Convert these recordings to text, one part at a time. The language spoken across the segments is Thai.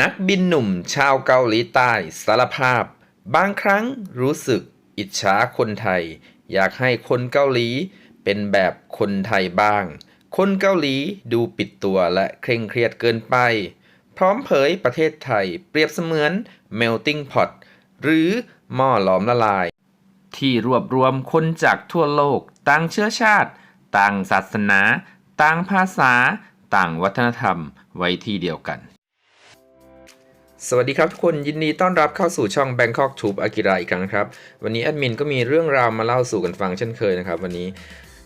นักบินหนุ่มชาวเกาหลีใต้สารภาพ บางครั้งรู้สึกอิจฉาคนไทย อยากให้คนเกาหลีเป็นแบบคนไทยบ้าง คนเกาหลีดูปิดตัวและเคร่งเครียดเกินไป พร้อมเผยประเทศไทยเปรียบเสมือน melting pot หรือหม้อหลอมละลาย ที่รวบรวมคนจากทั่วโลกต่างเชื้อชาติ ต่างศาสนา ต่างภาษา ต่างวัฒนธรรมไว้ที่เดียวกัน สวัสดีครับทุกคนยินดีต้อนรับเข้าสู่ช่อง Bangkok Tube Akira อีกครั้งนะครับวันนี้แอดมินก็มีเรื่องราวมาเล่าสู่กันฟังเช่นเคยนะครับ วันนี้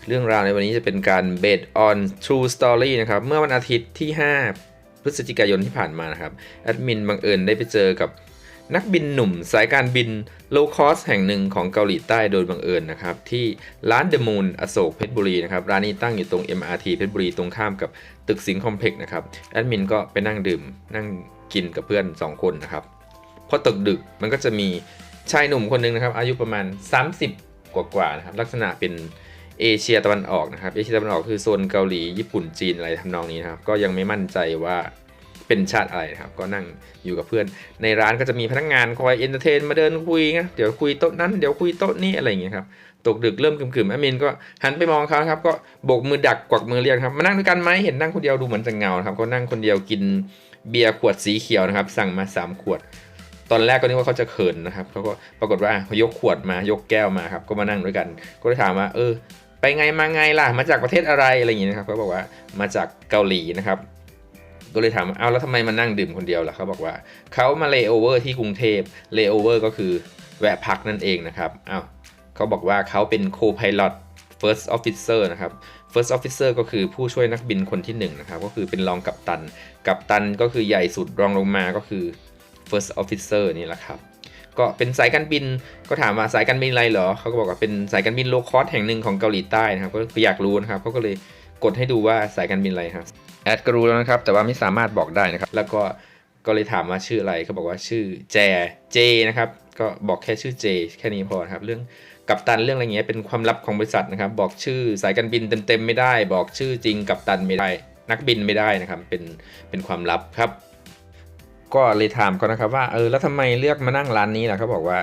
เรื่องราวในวันนี้จะเป็นการ based on true story นะครับเมื่อวันอาทิตย์ที่ 5 พฤศจิกายนที่ผ่านมานะครับแอดมินบังเอิญได้ไปเจอกับนักบินหนุ่มสายการบิน low cost แห่งหนึ่งของเกาหลีใต้โดยบังเอิญนะครับ ที่ร้าน The Moon อโศกเพชรบุรีนะครับ ร้านนี้ตั้งอยู่ตรง MRT เพชรบุรีตรงข้ามกับตึกสิงห์คอมเพล็กซ์นะครับแอดมินก็ไปนั่งดื่มนั่ง กินกับเพื่อน 2 คนนะครับพอตกดึกมันก็จะมีชายหนุ่มคนหนึงนะครับ อายุประมาณ 30 กว่ากว่านะครับ ลักษณะเป็นเอเชียตะวันออกนะครับ เอเชียตะวันออกคือโซนเกาหลีญี่ปุ่นจีนอะไรทำนองนี้นะครับ ก็ยังไม่มั่นใจว่า เป็นชาติอะไรนะครับ ก็นั่งอยู่กับเพื่อน ในร้านก็จะมีพนักงานคอยเอนเตอร์เทนมาเดินคุยนะเดี๋ยวคุยโต๊ะนั้นเดี๋ยวคุยโต๊ะนี้อะไรอย่างเงี้ยครับตกดึกเริ่มกึ่มๆแอดมินก็หันไปมองเขาครับก็โบกมือดักกวักมือเรียกครับมานั่งด้วยกันไหมเห็นนั่งคนเดียวดูเหมือนจะเงาครับก็นั่งคนเดียวกินเบียร์ขวดสีเขียวนะครับ สั่งมา 3 ขวด ตอนแรกก็นึกว่าเขาจะเขินนะครับเขาก็ปรากฏว่ายกขวดมายกแก้วมาครับก็มานั่งด้วยกัน ก็เลยถามว่าเออ ไปไงมาไงล่ะมาจากประเทศอะไรอะไรอย่างงี้นะครับเขาบอกว่ามาจากเกาหลีนะครับ ก็เลยถามเอาแล้วทำไมมานั่งดื่มคนเดียวล่ะเขาบอกว่าเขามาเลโอเวอร์ที่กรุงเทพเลโอเวอร์ก็คือแวะพักนั่นเองนะครับอ้าวเขาบอกว่าเขาเป็นโคพ i l o t first officer นะครับ first officer ก็คือผู้ช่วยนักบินคนที่หนึ่งนะครับก็คือเป็นรองกัปตัน กัปตันก็คือใหญ่สุดรองลงมาก็คือ first officer นี่แหละครับก็เป็นสายการบินก็ถามว่าสายการบินอะไรเหรอเขาก็บอกว่าเป็นสายการบินโลคอสแห่งหนึ่งของเกาหลีใต้นะครับก็อยากรู้นะครับเขาก็เลยกดให้ดูว่าสายการบินอะไรครับ แอดก็รู้แล้วนะครับ แต่ว่าไม่สามารถบอกได้นะครับ แล้วก็ก็เลยถามว่าชื่ออะไรเขาบอกว่าชื่อแจเจนะครับ ก็บอกแค่ชื่อเจแค่นี้พอครับ เรื่องกัปตันเรื่องอะไรเงี้ยเป็นความลับของบริษัทนะครับ บอกชื่อสายการบินเต็มๆไม่ได้ บอกชื่อจริงกัปตันไม่ได้ นักบินไม่ได้นะครับ เป็นเป็นความลับครับ ก็เลยถามเขานะครับว่าเออแล้วทำไมเลือกมานั่งร้านนี้ล่ะเขาบอกว่า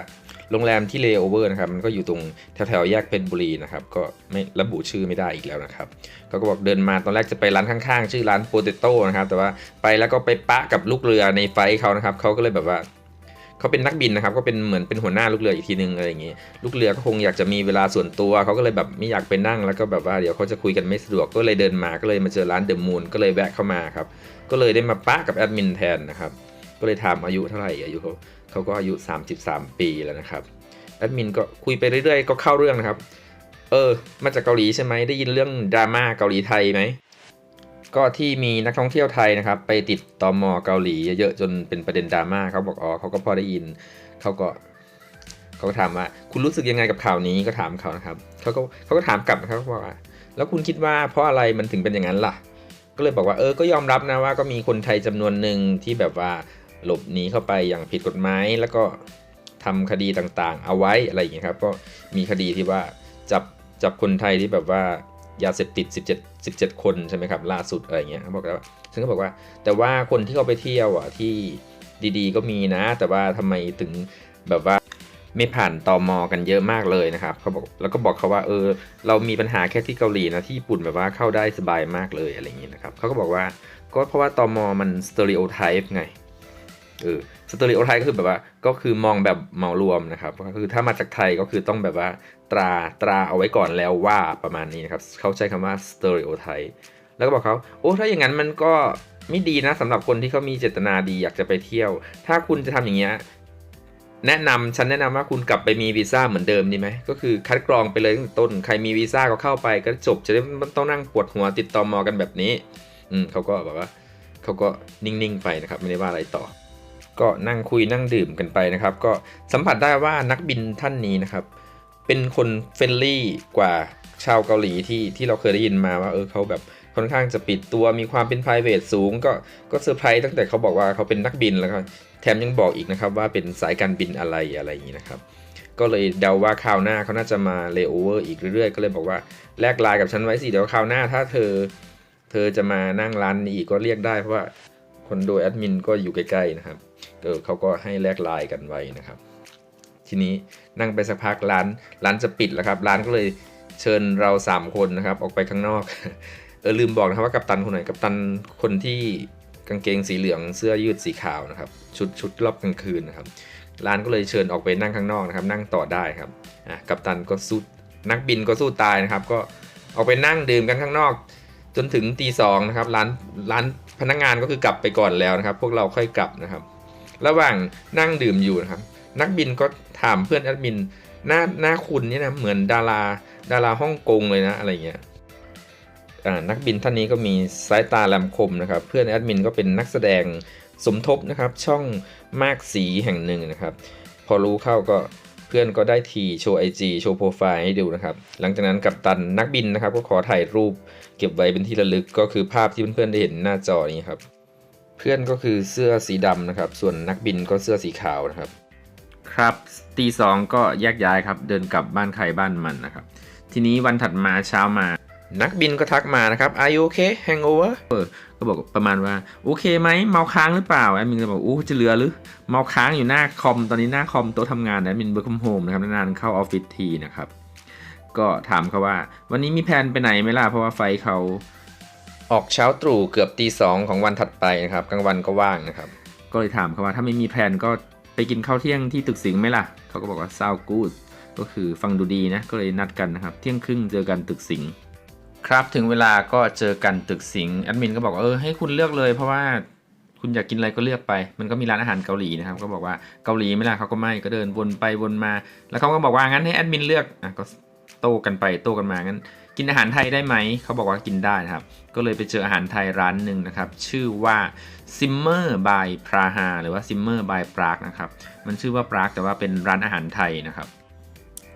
โรงแรมที่เลโอเวอร์นะครับมันก็อยู่ตรงแถวๆแยกเพชรบุรีนะครับก็ไม่ระบุชื่อไม่ได้อีกแล้วนะครับเขาก็บอกเดินมาตอนแรกจะไปร้านข้างๆ ชื่อร้านโปเตโต้นะครับแต่ว่าไปแล้วก็ไปปะกับลูกเรือในไฟเขานะครับเขาก็เลยแบบว่าเขาเป็นนักบินนะครับก็เป็นเหมือนเป็นหัวหน้าลูกเรืออีกทีนึงอะไรอย่างงี้ลูกเรือก็คงอยากจะมีเวลาส่วนตัวเขาก็เลยแบบไม่อยากไปนั่งแล้วก็แบบว่าเดี๋ยวเขาจะคุยกันไม่สะดวกก็เลยเดินมาก็เลยมาเจอร้านเดอะมูนก็เลยแวะเข้ามาครับก็เลยได้มาปะกับแอดมินแทนนะครับก็เลยถามอายุเท่าไหร่อายุเขา เขาก็อายุ 33 ปีแล้วนะครับแอดมินก็คุยไปเรื่อยๆ ก็เข้าเรื่องนะครับ เออ มาจากเกาหลีใช่ไหมได้ยินเรื่องดราม่าเกาหลีไทยไหม ก็ที่มีนักท่องเที่ยวไทยนะครับ ไปติดตอมอเกาหลีเยอะๆจนเป็นประเด็นดราม่าเขาบอกอ๋อเขาก็พอได้ยินเขาก็เขาก็ถามว่าคุณรู้สึกยังไงกับข่าวนี้ก็ถามเขานะครับเขาก็เขาก็ถามกลับนะครับว่าแล้วคุณคิดว่าเพราะอะไรมันถึงเป็นอย่างนั้นล่ะ ก็เลยบอกว่าเออก็ยอมรับนะว่าก็มีคนไทยจำนวนหนึ่งที่แบบว่า หลบหนีเข้าไปอย่างผิดกฎหมายแล้วก็ทำคดีต่างๆ เอาไว้อะไรอย่างเงี้ยครับ ก็มีคดีที่ว่าจับจับคนไทยที่แบบว่ายาเสพติด 17 17 คนใช่ไหมครับล่าสุดอะไรเงี้ยเขาบอกแล้วซึ่งก็บอกว่า แต่ว่าคนที่เขาไปเที่ยวอะที่ดีๆ ก็มีนะ แต่ว่าทำไมถึงแบบว่าไม่ผ่านตอมอกันเยอะมากเลยนะครับเขาบอกแล้วก็บอกเขาว่าเออ เรามีปัญหาแค่ที่เกาหลีนะที่ญี่ปุ่นแบบว่าเข้าได้สบายมากเลยอะไรอย่างนี้นะครับเขาก็บอกว่าก็เพราะว่าตอมอมันสเตอริโอไทป์ไง เออสเตอริโอไทป์ก็คือแบบว่าก็คือมองแบบเหมารวมนะครับก็คือถ้ามาจากไทยก็คือต้องแบบว่าตราตราเอาไว้ก่อนแล้วว่าประมาณนี้นะครับเขาใช้คำว่าสเตอริโอไทป์แล้วก็บอกเขาโอ้ถ้าอย่างนั้นมันก็ไม่ดีนะสำหรับคนที่เขามีเจตนาดีอยากจะไปเที่ยว ถ้าคุณจะทำอย่างเงี้ยแนะนำฉันแนะนำว่าคุณกลับไปมีวีซ่าเหมือนเดิมดีไหมก็คือคัดกรองไปเลยตั้งแต่ต้นใครมีวีซ่าก็เข้าไปก็จบจะได้ไม่ต้องนั่งปวดหัวติดต่อมอกันแบบนี้ อืมเขาก็แบบว่าเขาก็นิ่งๆไปนะครับ ไม่ได้ว่าอะไรต่อ ก็นั่งคุยนั่งดื่มกันไปนะครับ ก็สัมผัสได้ว่านักบินท่านนี้นะครับ เป็นคนเฟรนลี่กว่าชาวเกาหลีที่ที่เราเคยได้ยินมาว่าเออเขาแบบค่อนข้างจะปิดตัวมีความเป็น p r i v a t สูง ก็ก็เซอร์ไพรส์ตั้งแต่เขาบอกว่าเขาเป็นนักบินแล้วก็แถมยังบอกอีกนะครับว่าเป็นสายการบินอะไรอะไรอย่างนี้นะครับ ก็เลยเดาว่าคราวหน้าเขาน่าจะมาเลโอเวอร์อีกเรื่อยๆ ก็เลยบอกว่าแลกไลน์กับฉันไว้สิเดี๋ยวคราวหน้าถ้าเธอ เธอจะมานั่งร้านนี้อีกก็เรียกได้เพราะว่าคนโดยแอดมินก็อยู่ใกล้ๆนะครับ เออเขาก็ให้แลกไลน์กันไว้นะครับ ทีนี้นั่งไปสักพักร้านร้านจะปิดแล้วครับ ร้านก็เลยเชิญเรา 3 คนนะครับ ออกไปข้างนอก เออลืมบอกนะครับว่ากัปตันคนไหนกัปตันคนที่กางเกงสีเหลืองเสื้อยืดสีขาวนะครับ ชุดชุดรอบกลางคืนนะครับ ร้านก็เลยเชิญออกไปนั่งข้างนอกนะครับ นั่งต่อได้ครับอะกัปตันก็สู้นักบินก็สู้ตายนะครับ ก็ออกไปนั่งดื่มกันข้างนอก จนถึงตีสองนะครับร้านร้านพนักงานก็คือกลับไปก่อนแล้วนะครับ พวกเราค่อยกลับนะครับ ระหว่างนั่งดื่มอยู่นะครับ นักบินก็ถามเพื่อนแอดมินหน้าหน้าคุณนี่นะเหมือนดาราดาราฮ่องกงเลยนะอะไรเงี้ยนักบินท่านนี้ก็มีสายตาแหลมคมนะครับ เพื่อนแอดมินก็เป็นนักแสดงสมทบนะครับ ช่องมากสีแห่งหนึ่งนะครับ พอรู้เข้าก็เพื่อนก็ได้ทีโชว์ไอจีโชว์โปรไฟล์ให้ดูนะครับ หลังจากนั้นกับตันนักบินนะครับ ก็ขอถ่ายรูปเก็บไว้เป็นที่ระลึกก็คือภาพที่เพื่อนๆได้เห็นหน้าจอนี้ครับ เพื่อนก็คือเสื้อสีดำนะครับ ส่วนนักบินก็เสื้อสีขาวนะครับ ครับตีสองก็แยกย้ายครับ เดินกลับบ้านใครบ้านมันนะครับ ทีนี้วันถัดมาเช้ามา นักบินก็ทักมานะครับ Are you okay hangover เออก็บอกประมาณว่า โอเคไหมเมาค้างหรือเปล่าแอดมินก็บอกอู้จะเหลือหรือ เมาค้างอยู่หน้าคอมตอนนี้หน้าคอมโต๊ะทำงานแอดมินเบิร์คโฮมนะครับนานๆเข้าออฟฟิศทีนะครับก็ถามเขาว่า วันนี้มีแผนไปไหนไหมล่ะเพราะว่าไฟเขา ออกเช้าตรู่เกือบตีสองของวันถัดไปนะครับกลางวันก็ว่างนะครับ ก็เลยถามเขาว่าถ้าไม่มีแผนก็ไปกินข้าวเที่ยงที่ตึกสิงห์ไหมล่ะ เขาก็บอกว่า sound good ก็คือฟังดูดีนะ ก็เลยนัดกันนะครับ เที่ยงครึ่งเจอกันตึกสิงห์ครับถึงเวลาก็เจอกันตึกสิงห์แอดมินก็บอกว่าเออให้คุณเลือกเลยเพราะว่าคุณอยากกินอะไรก็เลือกไป มันก็มีร้านอาหารเกาหลีนะครับ ก็บอกว่าเกาหลีไหม่ล่ะเขาก็ไม่ก็เดินวนไปวนมา แล้วเขาก็บอกว่างั้นให้แอดมินเลือกอะก็โต้กันไปโต้กันมางั้น กินอาหารไทยได้ไหม เขาบอกว่ากินได้นะครับ ก็เลยไปเจออาหารไทยร้านหนึ่งนะครับ ชื่อว่า Simmer by Praha หรือว่า Simmer by Prague นะครับ มันชื่อว่า Prague แต่ว่าเป็นร้านอาหารไทยนะครับ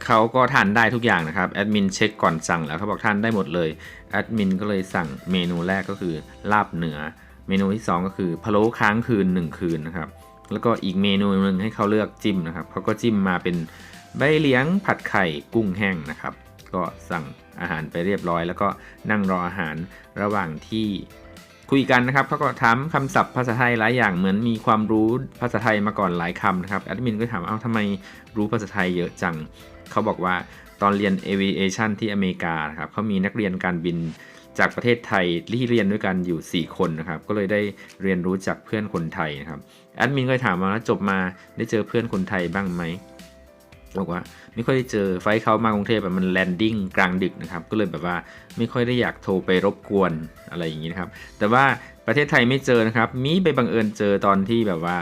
เขาก็ทานได้ทุกอย่างนะครับ แอดมินเช็คก่อนสั่งแล้วเขาบอกทานได้หมดเลย แอดมินก็เลยสั่งเมนูแรกก็คือลาบเหนือ เมนูที่ 2 ก็คือพะโล้ค้างคืน 1 คืนนะครับ แล้วก็อีกเมนูหนึ่งให้เขาเลือกจิ้มนะครับเขาก็จิ้มมาเป็นใบเลี้ยงผัดไข่กุ้งแห้งนะครับ ก็สั่งอาหารไปเรียบร้อย แล้วก็นั่งรออาหารระหว่างที่คุยกันนะครับเขาก็ถามคำศัพท์ภาษาไทยหลายอย่างเหมือนมีความรู้ภาษาไทยมาก่อนหลายคำนะครับแอดมินก็ถามเอ้าทำไมรู้ภาษาไทยเยอะจังเขาบอกว่าตอนเรียน aviation ที่อเมริกาครับเขามีนักเรียนการบินจากประเทศไทยที่เรียนด้วยกันอยู่ 4 คนนะครับ ก็เลยได้เรียนรู้จากเพื่อนคนไทยนะครับแอดมินก็ถามมาแล้วจบมาได้เจอเพื่อนคนไทยบ้างไหม บอกว่าไม่ค่อยได้เจอไฟเขามากรุงเทพแบบมันแลนดิ้งกลางดึกนะครับ ก็เลยแบบว่าไม่ค่อยได้อยากโทรไปรบกวนอะไรอย่างนี้นะครับ แต่ว่าประเทศไทยไม่เจอนะครับ มีไปบังเอิญเจอตอนที่แบบว่า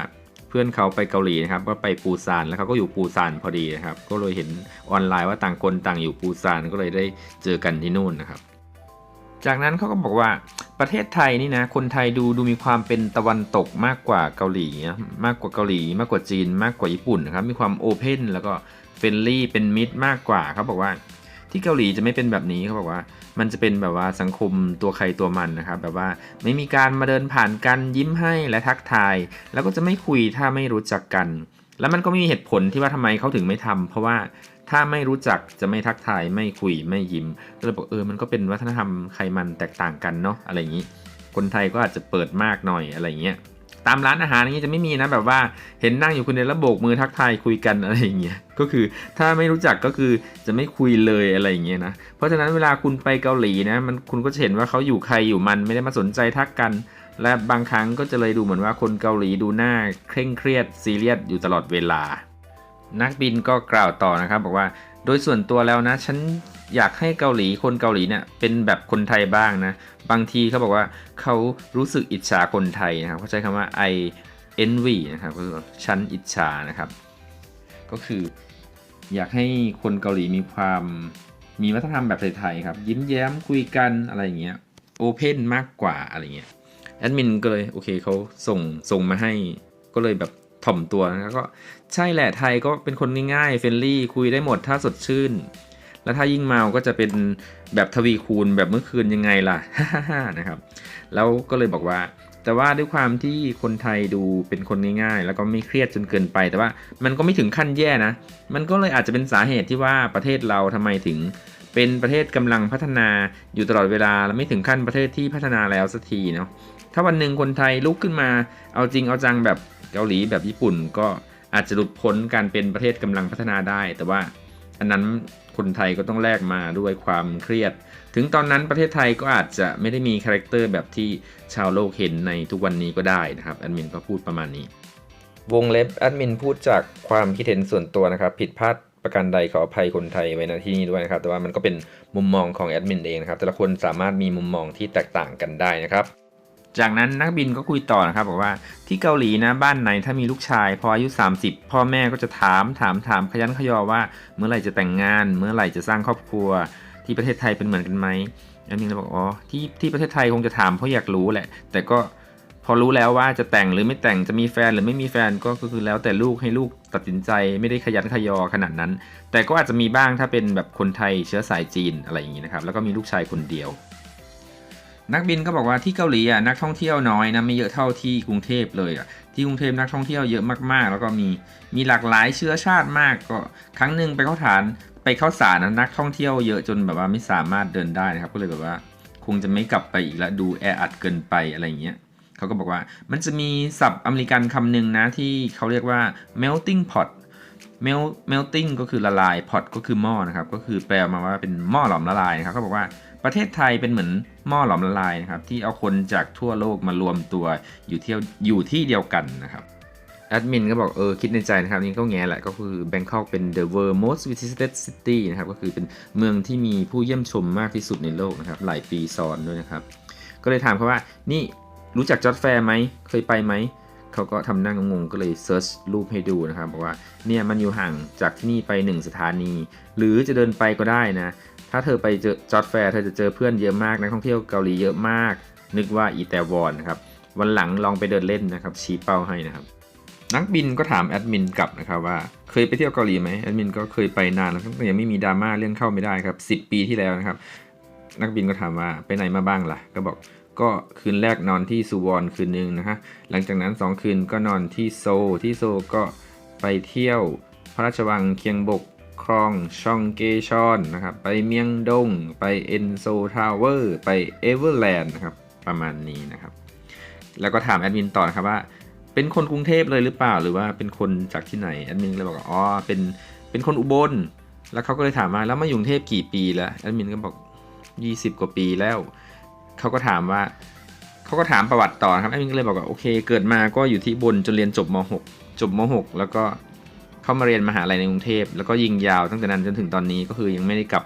เพื่อนเขาไปเกาหลีนะครับ ก็ไปปูซานแล้วเขาก็อยู่ปูซานพอดีนะครับ ก็เลยเห็นออนไลน์ว่าต่างคนต่างอยู่ปูซานก็เลยได้เจอกันที่นู่นนะครับ จากนั้นเขาก็บอกว่า ประเทศไทยนี่นะคนไทยดูดูมีความเป็นตะวันตกมากกว่าเกาหลีนะมากกว่าเกาหลี มากกว่าจีน มากกว่าญี่ปุ่นนะครับมีความโอเพนแล้วก็เฟรนลี่เป็นมิตรมากกว่าเขาบอกว่า ที่เกาหลีจะไม่เป็นแบบนี้เขาบอกว่า มันจะเป็นแบบว่าสังคมตัวใครตัวมันนะครับแบบว่าไม่มีการมาเดินผ่านกันยิ้มให้และทักทาย แล้วก็จะไม่คุยถ้าไม่รู้จักกัน แล้วมันก็ไม่มีเหตุผลที่ว่าทำไมเขาถึงไม่ทำเพราะว่า ถ้าไม่รู้จักจะไม่ทักทายไม่คุยไม่ยิ้มก็เลยบอกเออมันก็เป็นวัฒนธรรมใครมันแตกต่างกันเนาะอะไรอย่างนี้ คนไทยก็อาจจะเปิดมากหน่อยอะไรอย่างเงี้ยตามร้านอาหารอย่างนี้จะไม่มีนะแบบว่าเห็นนั่งอยู่คนเดียวแล้วโบกมือทักทายคุยกันอะไรอย่างเงี้ยก็คือถ้าไม่รู้จักก็คือจะไม่คุยเลยอะไรอย่างเงี้ยนะเพราะฉะนั้นเวลาคุณไปเกาหลีนะมันคุณก็จะเห็นว่าเขาอยู่ใครอยู่มันไม่ได้มาสนใจทักกัน และบางครั้งก็จะเลยดูเหมือนว่าคนเกาหลีดูหน้าเคร่งเครียดซีเรียสอยู่ตลอดเวลา นักบินก็กล่าวต่อนะครับ บอกว่าโดยส่วนตัวแล้วนะ ฉันอยากให้เกาหลีคนเกาหลีเนี่ยเป็นแบบคนไทยบ้างนะ บางทีเขาบอกว่าเขารู้สึกอิจฉาคนไทยนะครับเขาใช้คำว่า I envy นะครับก็คือฉันอิจฉานะครับ ก็คืออยากให้คนเกาหลีมีความมีวัฒนธรรมแบบไทยๆครับ ยิ้มแย้มคุยกันอะไรอย่างเงี้ยโอเพนมากกว่าอะไรเงี้ยแอดมินก็เลยโอเคเขาส่งส่งมาให้ก็เลยแบบ ถ่อมตัวนะก็ใช่แหละไทยก็เป็นคนง่ายๆเฟรนลี่คุยได้หมดถ้าสดชื่น แล้วถ้ายิ่งเมาก็จะเป็นแบบทวีคูณแบบเมื่อคืนยังไงล่ะนะครับ แล้วก็เลยบอกว่าแต่ว่าด้วยความที่คนไทยดูเป็นคนง่ายๆ แล้วก็ไม่เครียดจนเกินไป แต่ว่ามันก็ไม่ถึงขั้นแย่นะ มันก็เลยอาจจะเป็นสาเหตุที่ว่าประเทศเราทำไมถึง เป็นประเทศกำลังพัฒนาอยู่ตลอดเวลาและไม่ถึงขั้นประเทศที่พัฒนาแล้วสักทีเนาะถ้าวันหนึ่งคนไทยลุกขึ้นมาเอาจริงเอาจังแบบ เกาหลีแบบญี่ปุ่นก็อาจจะหลุดพ้นการเป็นประเทศกำลังพัฒนาได้ แต่ว่าอันนั้นคนไทยก็ต้องแลกมาด้วยความเครียด ถึงตอนนั้นประเทศไทยก็อาจจะไม่ได้มีคาแรคเตอร์แบบที่ชาวโลกเห็นในทุกวันนี้ก็ได้นะครับแอดมินก็พูดประมาณนี้ วงเล็บแอดมินพูดจากความคิดเห็นส่วนตัวนะครับ ผิดพลาดประการใดขออภัยคนไทยไว้ณที่นี้ด้วยนะครับ แต่ว่ามันก็เป็นมุมมองของแอดมินเองนะครับ แต่ละคนสามารถมีมุมมองที่แตกต่างกันได้นะครับ จากนั้นนักบินก็คุยต่อนะครับบอกว่าที่เกาหลีนะบ้านไหนถ้ามีลูกชาย พออายุ 30 พ่อแม่ก็จะถามถามถามขยันขยอว่า เมื่อไหร่จะแต่งงาน เมื่อไหร่จะสร้างครอบครัว ที่ประเทศไทยเป็นเหมือนกันไหมแอดมินเลยบอกอ๋อที่ที่ประเทศไทยคงจะถามเพราะอยากรู้แหละ แต่ก็พอรู้แล้วว่าจะแต่งหรือไม่แต่งจะมีแฟนหรือไม่มีแฟนก็ก็คือแล้วแต่ลูกให้ลูกตัดสินใจไม่ได้ขยันขยอขนาดนั้น แต่ก็อาจจะมีบ้างถ้าเป็นแบบคนไทยเชื้อสายจีนอะไรอย่างนี้นะครับแล้วก็มีลูกชายคนเดียว นักบินก็บอกว่าที่เกาหลีอะนักท่องเที่ยวน้อยนะไม่เยอะเท่าที่กรุงเทพเลยอะที่กรุงเทพนักท่องเที่ยวเยอะมากๆ แล้วก็มีมีหลากหลายเชื้อชาติมากก็ครั้งหนึ่งไปเข้าฐานไปเข้าสารนะนักท่องเที่ยวเยอะจนแบบว่าไม่สามารถเดินได้นะครับก็เลยแบบว่าคงจะไม่กลับไปอีกแล้วดูแออัดเกินไปอะไรอย่างเงี้ยเขาก็บอกว่ามันจะมีศัพท์อเมริกันคำหนึ่งนะที่เขาเรียกว่า melting pot mel melting ก็คือละลาย pot ก็คือหม้อนะครับ ก็คือแปลมาว่าเป็นหม้อหลอมละลายนะครับเขาบอกว่าประเทศไทยเป็นเหมือนหม้อหลอมละลายนะครับ ที่เอาคนจากทั่วโลกมารวมตัวอยู่เที่ยวอยู่ที่เดียวกันนะครับแอดมินก็บอกเออคิดในใจนะครับนี่ก็แง่แหละก็คือ Bangkok เป็น the world most visited city นะครับก็คือเป็นเมืองที่มีผู้เยี่ยมชมมากที่สุดในโลกนะครับหลายปีซ้อนด้วยนะครับ ก็เลยถามเขาว่านี่รู้จักจอร์ดแฟร์ไหมเคยไปไหม เขาก็ทำหน้างงๆก็เลยเซิร์ชรูปให้ดูนะครับบอกว่าเนี่ยมันอยู่ห่างจากที่นี่ไป 1 สถานี หรือจะเดินไปก็ได้นะ ถ้าเธอไปเจอจอร์ดแฟร์เธอจะเจอเพื่อนเยอะมากนักท่องเที่ยวเกาหลีเยอะมาก นึกว่าอีแตวอนนะครับวันหลังลองไปเดินเล่นนะครับชี้เป้าให้นะครับนักบินก็ถามแอดมินกลับนะครับว่าเคยไปเที่ยวเกาหลีไหมแอดมินก็เคยไปนานแล้วแต่ยังไม่มีดราม่าเรื่องเข้าไม่ได้ครับ10 ปีที่แล้วนะครับ นักบินก็ถามว่าไปไหนมาบ้างล่ะ ก็บอก ก็คืนแรกนอนที่ซูวอนคืนหนึ่งนะฮะ หลังจากนั้น 2 คืนก็นอนที่โซ ที่โซก็ไปเที่ยวพระราชวังเคียงบกครองชองเกชอนนะครับ ไปเมียงดง ไปเอ็นโซทาวเวอร์ ไปเอเวอร์แลนด์นะครับ ประมาณนี้นะครับ แล้วก็ถามแอดมินต่อนะครับว่า เป็นคนกรุงเทพเลยหรือเปล่า หรือว่าเป็นคนจากที่ไหน แอดมินเลยบอกอ๋อ เป็น เป็นคนอุบล แล้วเขาก็เลยถามว่าแล้วมาอยู่กรุงเทพกี่ปีแล้ว แอดมินก็บอก 20 กว่าปีแล้ว เขาก็ถามว่าเขาก็ถามประวัติต่อครับแอดมินก็เลยบอกว่าโอเค เกิดมาก็อยู่ที่บนจนเรียนจบม .6 จบม .6 แล้วก็เข้ามาเรียนมหาลัยในกรุงเทพแล้วก็ยิงยาวตั้งแต่นั้นจนถึงตอนนี้ก็คือยังไม่ได้กลับ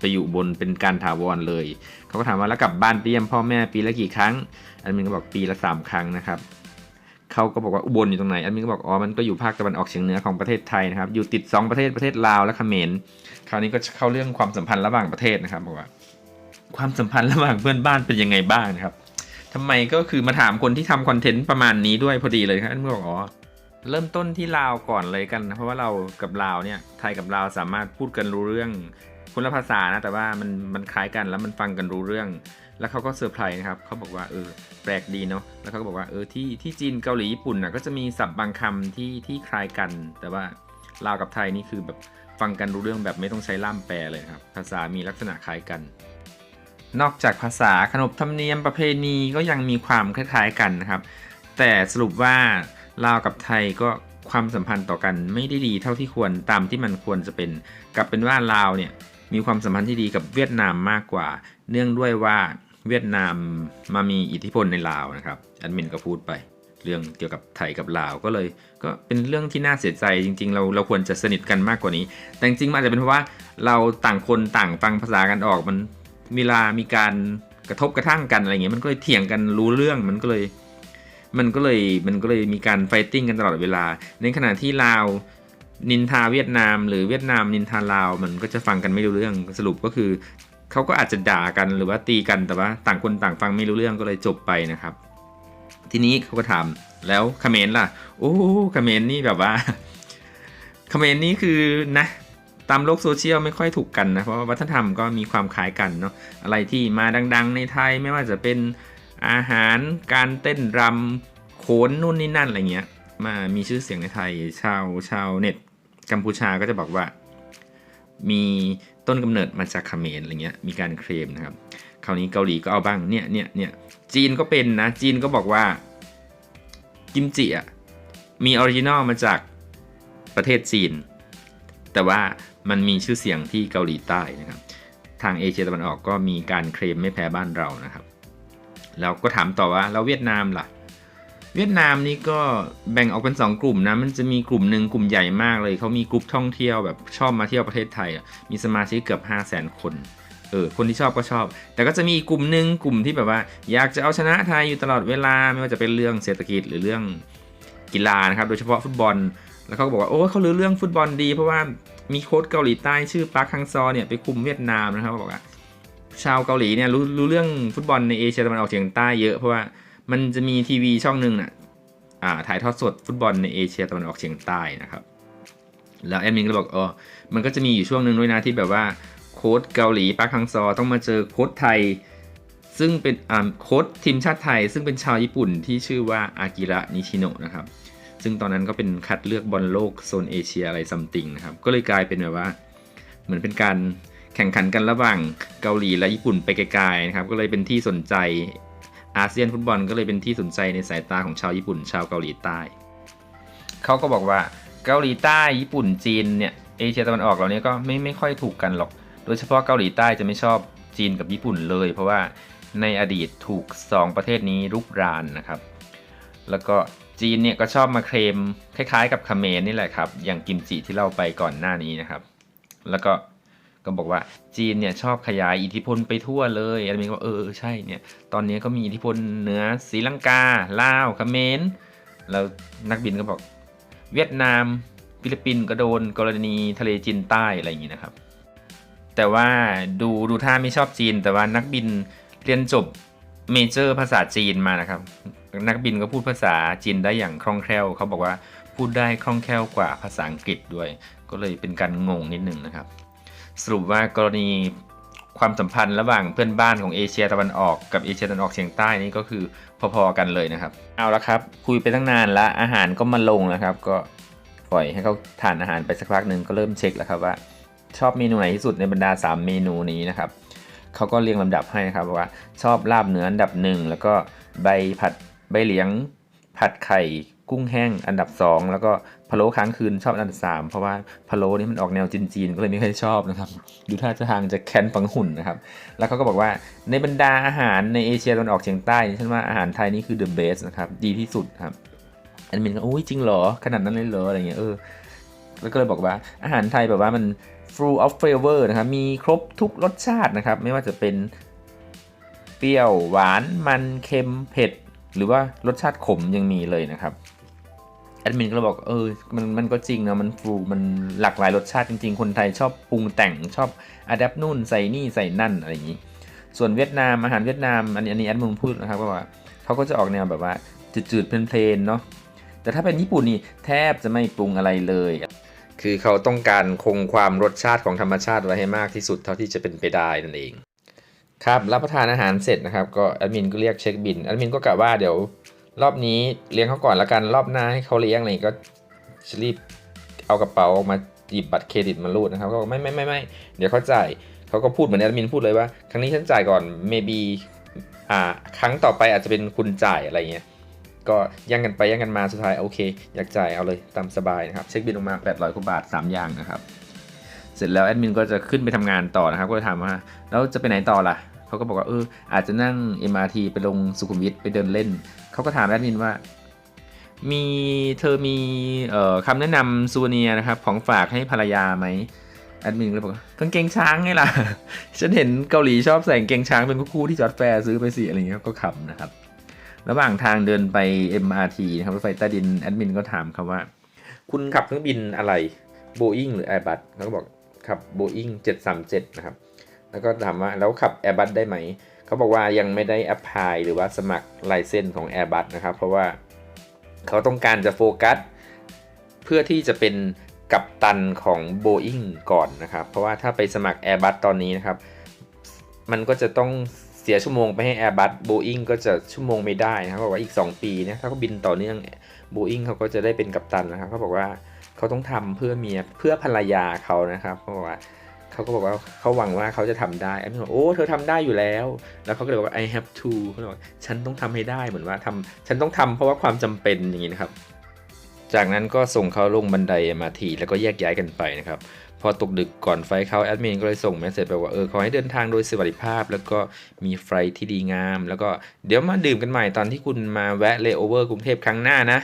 ไปอยู่บนเป็นการถาวรเลย เขาก็ถามว่าแล้วกลับบ้านไปเยี่ยมพ่อแม่ปีละกี่ครั้งแอดมินก็บอกปีละสามครั้งนะครับเขาก็บอกว่าอุบลอยู่ตรงไหนแอดมินก็บอกอ๋อมันก็อยู่ภาคตะวันออกเฉียงเหนือของประเทศไทยนะครับอยู่ติด 2 ประเทศประเทศลาวและเขมรคราวนี้ก็เข้าเรื่องความสัมพันธ์ระหว่างประเทศนะครับบอกว่า ความสัมพันธ์ระหว่างเพื่อนบ้านเป็นยังไงบ้างนะครับทำไมก็คือมาถามคนที่ทำคอนเทนต์ประมาณนี้ด้วยพอดีเลยครับแอดมินบอกอ๋อเริ่มต้นที่ลาวก่อนเลยกัน เพราะว่าเรากับลาวเนี่ยไทยกับลาวสามารถพูดกันรู้เรื่องคนละภาษานะแต่ว่ามันมันคล้ายกันแล้วมันฟังกันรู้เรื่อง แล้วเขาก็เซอร์ไพรส์นะครับเขาบอกว่าเออแปลกดีเนาะแล้วเขาก็บอกว่าเออที่ที่จีนเกาหลีญี่ปุ่นนะก็จะมีศัพท์บางคำที่ที่คล้ายกัน แต่ว่าลาวกับไทยนี่คือแบบฟังกันรู้เรื่องแบบไม่ต้องใช้ล่ามแปลเลยครับภาษามีลักษณะคล้ายกัน นอกจากภาษาขนบธรรมเนียมประเพณีก็ยังมีความคล้ายๆกันนะครับ แต่สรุปว่าลาวกับไทยก็ความสัมพันธ์ต่อกันไม่ได้ดีเท่าที่ควรตามที่มันควรจะเป็น กลับเป็นว่าลาวเนี่ยมีความสัมพันธ์ที่ดีกับเวียดนามมากกว่า เนื่องด้วยว่าเวียดนามมามีอิทธิพลในลาวนะครับแอดมินก็พูดไป เรื่องเกี่ยวกับไทยกับลาวก็เลย ก็เป็นเรื่องที่น่าเสียใจจริง ๆ เราเราควรจะสนิทกันมากกว่านี้ แต่จริงๆมันอาจจะเป็นเพราะว่าเราต่างคนต่างฟังภาษากันออกมัน เวลามีการกระทบกระทั่งกันอะไรเงี้ยมันก็เลยเถียงกันรู้เรื่องมันก็เลย มันก็เลยมันก็เลยมีการไฟติ้งกันตลอดเวลา ในขณะที่ลาวนินทาเวียดนาม หรือเวียดนามนินทาลาวมันก็จะฟังกันไม่รู้เรื่องสรุปก็คือเขาก็อาจจะด่ากันหรือว่าตีกันแต่ว่าต่างคนต่างฟังไม่รู้เรื่องก็เลยจบไปนะครับ ทีนี้เขาก็ถามแล้วเขมรล่ะ โอ้เขมรนี่แบบว่าเขมรนี่คือนะ ตามโลกโซเชียลไม่ค่อยถูกกันนะ เพราะว่าวัฒนธรรมก็มีความคล้ายกันเนาะอะไรที่มาดัง ๆ ในไทยไม่ว่าจะเป็นอาหารการเต้นรำโขนนู่นนี่นั่นอะไรเงี้ยมามีชื่อเสียงในไทย ชาวชาวเน็ตกัมพูชาก็จะบอกว่า มีต้นกำเนิดมาจากเขมรอะไรเงี้ยมีการเคลมนะครับ คราวนี้เกาหลีก็เอาบ้างเนี่ยเนี่ยเนี่ยจีนก็เป็นนะจีนก็บอกว่ากิมจิอะมีออริจินอลมาจากประเทศจีน แต่ว่า มันมีชื่อเสียงที่เกาหลีใต้นะครับ ทางเอเชียตะวันออกก็มีการเคลมไม่แพ้บ้านเรานะครับแล้วก็ถามต่อว่าแล้วเวียดนามล่ะ เวียดนามนี่ก็แบ่งออกเป็น 2 กลุ่มนะ มันจะมีกลุ่มหนึ่งกลุ่มใหญ่มากเลย เขามีกลุ่มท่องเที่ยวแบบชอบมาเที่ยวประเทศไทย มีสมาชิกเกือบ 5 0 0 0 0 0 คน เออ คนที่ชอบก็ชอบ แต่ก็จะมีกกลุ่มหนึ่งกลุ่มที่แบบว่า อยากจะเอาชนะไทยอยู่ตลอดเวลา ไม่ว่าจะเป็นเรื่องเศรษฐกิจหรือเรื่องกีฬานะครับ โดยเฉพาะฟุตบอล แล้วเขาก็บอกว่า โอ้เขารู้เรื่องฟุตบอลดี เพราะว่า มีโค้ชเกาหลีใต้ชื่อปาร์คฮังซอเนี่ยไปคุมเวียดนามนะครับบอกว่าชาวเกาหลีเนี่ยรู้รู้เรื่องฟุตบอลในเอเชียตะวันออกเฉียงใต้เยอะเพราะว่ามันจะมีทีวีช่องหนึ่งน่ะอ่าถ่ายทอดสดฟุตบอลในเอเชียตะวันออกเฉียงใต้นะครับ แล้วแอดมินก็บอกเออมันก็จะมีอยู่ช่วงหนึ่งด้วยนะที่แบบว่าโค้ชเกาหลีปาร์คฮังซอต้องมาเจอโค้ชไทย ซึ่งเป็นอ่าโค้ชทีมชาติไทย ซึ่งเป็นชาวญี่ปุ่นที่ชื่อว่าอากิระนิชิโนะนะครับ ซึ่งตอนนั้นก็เป็นคัดเลือกบอลโลกโซนเอเชียอะไรซัมติงนะครับ ก็เลยกลายเป็นแบบว่า เหมือนเป็นการแข่งขันกันระหว่างเกาหลีและญี่ปุ่นไปไกลๆนะครับ ก็เลยเป็นที่สนใจอาเซียนฟุตบอลก็เลยเป็นที่สนใจในสายตาของชาวญี่ปุ่น ชาวเกาหลีใต้ เขาก็บอกว่าเกาหลีใต้ญี่ปุ่นจีนเนี่ยเอเชียตะวันออกเราเนี่ยก็ไม่ไม่ค่อยถูกกันหรอก โดยเฉพาะเกาหลีใต้จะไม่ชอบจีนกับญี่ปุ่นเลย เพราะว่าในอดีตถูก 2 ประเทศนี้รุกรานนะครับ แล้วก็ จีนเนี่ยก็ชอบมาเคลมคล้ายๆ กับเขมรนี่แหละครับ อย่างกิมจิที่เราไปก่อนหน้านี้นะครับ แล้วก็ก็บอกว่าจีนเนี่ยชอบขยายอิทธิพลไปทั่วเลยอันนี้ก็เออใช่เนี่ยตอนนี้ก็มีอิทธิพลเหนือศรีลังกาลาวเขมรแล้วนักบินก็บอกเวียดนามฟิลิปปินส์ก็โดนกรณีทะเลจีนใต้อะไรอย่างนี้นะครับ แต่ว่าดูดูท่าไม่ชอบจีน แต่ว่านักบินเรียนจบเมเจอร์ภาษาจีนมานะครับ นักบินก็พูดภาษาจีนได้อย่างคล่องแคล่วเขาบอกว่าพูดได้คล่องแคล่วกว่าภาษาอังกฤษด้วย ก็เลยเป็นการงงนิดหนึ่งนะครับ สรุปว่ากรณีความสัมพันธ์ระหว่างเพื่อนบ้านของเอเชียตะวันออกกับเอเชียตะวันออกเฉียงใต้นี่ก็คือพอๆกันเลยนะครับ เอาละครับ คุยไปตั้งนานแล้วอาหารก็มาลงแล้วครับ ก็ปล่อยให้เขาทานอาหารไปสักพักหนึ่งก็เริ่มเช็คแล้วครับว่าชอบเมนูไหนที่สุดในบรรดา 3 เมนูนี้นะครับเขาก็เรียงลำดับให้นะครับว่าชอบลาบเนื้ออันดับหนึ่งแล้วก็ใบผัด ใบเหลียงผัดไข่กุ้งแห้งอันดับ 2 แล้วก็พะโล้ค้างคืนชอบอันดับ 3 เพราะว่าพะโล้นี่มันออกแนวจีนๆก็เลยไม่ค่อยชอบนะครับ ดูท่าทางจะแค้นฝังหุ่นนะครับ แล้วเขาก็บอกว่าในบรรดาอาหารในเอเชียตะวันออกเฉียงใต้ฉันว่าอาหารไทยนี่คือ the best นะครับดีที่สุดครับแอดมินก็อุ้ยจริงเหรอขนาดนั้นเลยเหรออะไรเงี้ยเออแล้วก็เลยบอกว่าอาหารไทยแบบว่ามัน full of flavor นะครับมีครบทุกรสชาตินะครับ ไม่ว่าจะเป็นเปรี้ยวหวานมันเค็มเผ็ด หรือว่ารสชาติขมยังมีเลยนะครับแอดมินก็เลยบอกเออมันมันก็จริงนะมันฟูมันหลากหลายรสชาติจริงๆ คนไทยชอบปรุงแต่งชอบอัดแอปนู่นใส่นี่ใส่นั่นอะไรอย่างนี้ ส่วนเวียดนามอาหารเวียดนามอันนี้อันนี้แอดมินพูดนะครับว่าเขาก็จะออกแนวแบบว่าจืดๆเพลนๆเนาะแต่ถ้าเป็นญี่ปุ่นนี่แทบจะไม่ปรุงอะไรเลย คือเขาต้องการคงความรสชาติของธรรมชาติไว้ให้มากที่สุดเท่าที่จะเป็นไปได้นั่นเอง ครับรับประทานอาหารเสร็จนะครับก็แอดมินก็เรียกเช็คบินแอดมินก็กะว่าเดี๋ยวรอบนี้เลี้ยงเขาก่อนละกันรอบหน้าให้เขาเลี้ยงอะไรก็รีบเอากระเป๋าออกมาหยิบบัตรเครดิตมารูดนะครับก็ไม่ไม่ไม่ไม่เดี๋ยวเขาจ่ายเขาก็พูดเหมือนแอดมินพูดเลยว่า ครั้งนี้ฉันจ่ายก่อน maybe อ่าครั้งต่อไปอาจจะเป็นคุณจ่ายอะไรเงี้ยก็ย่างกันไปย่างกันมาสุดท้ายโอเค อยากจ่ายเอาเลยตามสบายนะครับเช็คบินออกมา800กว่าบาท 3 อย่างนะครับเสร็จแล้วแอดมินก็จะขึ้นไปทำงานต่อนะครับก็ถามว่าแล้วจะไปไหนต่อล่ะ เขาก็บอกว่าเอออาจจะนั่ง MRT ไปลงสุขุมวิทไปเดินเล่น เขาก็ถามแอดมินว่า มีเธอมีเอ่อคำแนะนำซูเนียนะครับ ของฝากให้ภรรยาไหมแอดมินก็เลยบอกว่ากางเกงช้างไงล่ะ ฉันเห็นเกาหลีชอบใส่กางเกงช้างเป็นคู่ที่จอดแฟร์ซื้อไปสิอะไรเงี้ยก็ขำนะครับ ระหว่างทางเดินไป MRT นะครับรถไฟใต้ดินแอดมินก็ถามครับว่า คุณขับเครื่องบินอะไร Boeing หรือ Airbus เขาก็บอกขับ Boeing 737นะครับ แล้วก็ถามว่าแล้วขับ Airbus ได้ไหม เขาบอกว่ายังไม่ได้ apply หรือว่าสมัครไลเซนส์ของ Airbus นะครับ เพราะว่าเขาต้องการจะโฟกัส เพื่อที่จะเป็นกัปตันของ Boeing ก่อนนะครับ เพราะว่าถ้าไปสมัคร Airbus ตอนนี้นะครับ มันก็จะต้องเสียชั่วโมงไปให้ Airbus Boeing ก็จะชั่วโมงไม่ได้นะครับบอกว่าอีก 2 ปีนี่ยถ้าเขาบินต่อเนื่อง Boeing เขาก็จะได้เป็นกัปตันนะครับเขาบอกว่าเขาต้องทำเพื่อเมียเพื่อภรรยาเขานะครับเขาบอกว่า เขาก็บอกว่าเขาหวังว่าเขาจะทำได้แอดมินบอกโอ้เธอทำได้อยู่แล้ว แล้วเขาก็เลยบอกว่า I have to เขาบอกฉันต้องทำให้ได้เหมือนว่าทำฉันต้องทำเพราะว่าความจำเป็นอย่างนี้นะครับ จากนั้นก็ส่งเขาลงบันได MRT แล้วก็แยกย้ายกันไปนะครับพอตกดึกก่อนไฟเขาแอดมินก็เลยส่งเมสเซจไปว่าเออขอให้เดินทางโดยสวัสดิภาพ แล้วก็มีไฟที่ดีงาม แล้วก็เดี๋ยวมาดื่มกันใหม่ตอนที่คุณมาแวะเลโอเวอร์กรุงเทพครั้งหน้านะ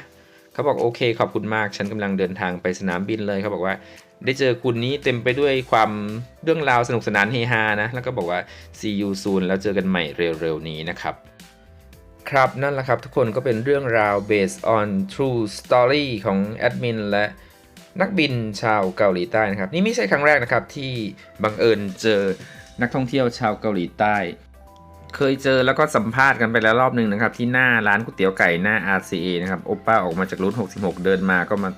เขาบอกโอเคขอบคุณมาก ฉันกำลังเดินทางไปสนามบินเลยเขาบอกว่า ได้เจอคุณนี้เต็มไปด้วยความเรื่องราวสนุกสนานเฮฮานะ แล้วก็บอกว่า see you soon แล้วเจอกันใหม่เร็วๆนี้นะครับ ครับนั่นแหละครับทุกคนก็เป็นเรื่องราว based on true story ของแอดมินและนักบินชาวเกาหลีใต้นะครับ นี่ไม่ใช่ครั้งแรกนะครับที่บังเอิญเจอนักท่องเที่ยวชาวเกาหลีใต้ เคยเจอแล้วก็สัมภาษณ์กันไปแล้วรอบหนึ่งนะครับ ที่หน้าร้านก๋วยเตี๋ยวไก่หน้า RCA นะครับโอป้าออกมาจากรุ่น66 เดินมาก็มา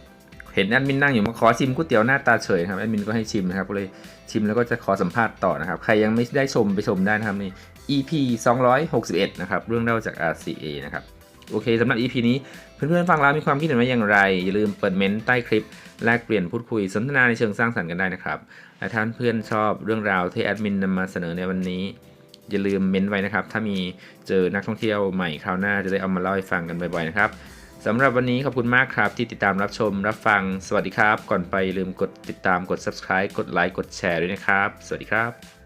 เห็นแอดมินนั่งอยู่มาขอชิมก๋วยเตี๋ยวหน้าตาเฉยครับแอดมินก็ให้ชิมนะครับก็เลยชิมแล้วก็จะขอสัมภาษณ์ต่อนะครับ ใครยังไม่ได้ชมไปชมได้นะครับในี่ EP 261 นะครับ เรื่องเล่าจาก RCA นะครับโอเคสำหรับ EP นี้เพื่อนๆฟังแล้วมีความคิดเห็นว่าอย่างไร อย่าลืมเปิดเมนต์ใต้คลิป แลกเปลี่ยนพูดคุยสนทนาในเชิงสร้างสรรค์กันได้นะครับและท่านเพื่อนชอบเรื่องราวที่แอดมินนำมาเสนอในวันนี้ อย่าลืมเม้นต์ไว้นะครับ ถ้ามีเจอนักท่องเที่ยวใหม่คราวหน้าจะได้เอามาเล่าให้ฟังกันบ่อยๆนะครับ สำหรับวันนี้ขอบคุณมากครับที่ติดตามรับชมรับฟัง สวัสดีครับ ก่อนไปลืมกดติดตามกด subscribe กดไลค์กดแชร์ด้วยนะครับ สวัสดีครับ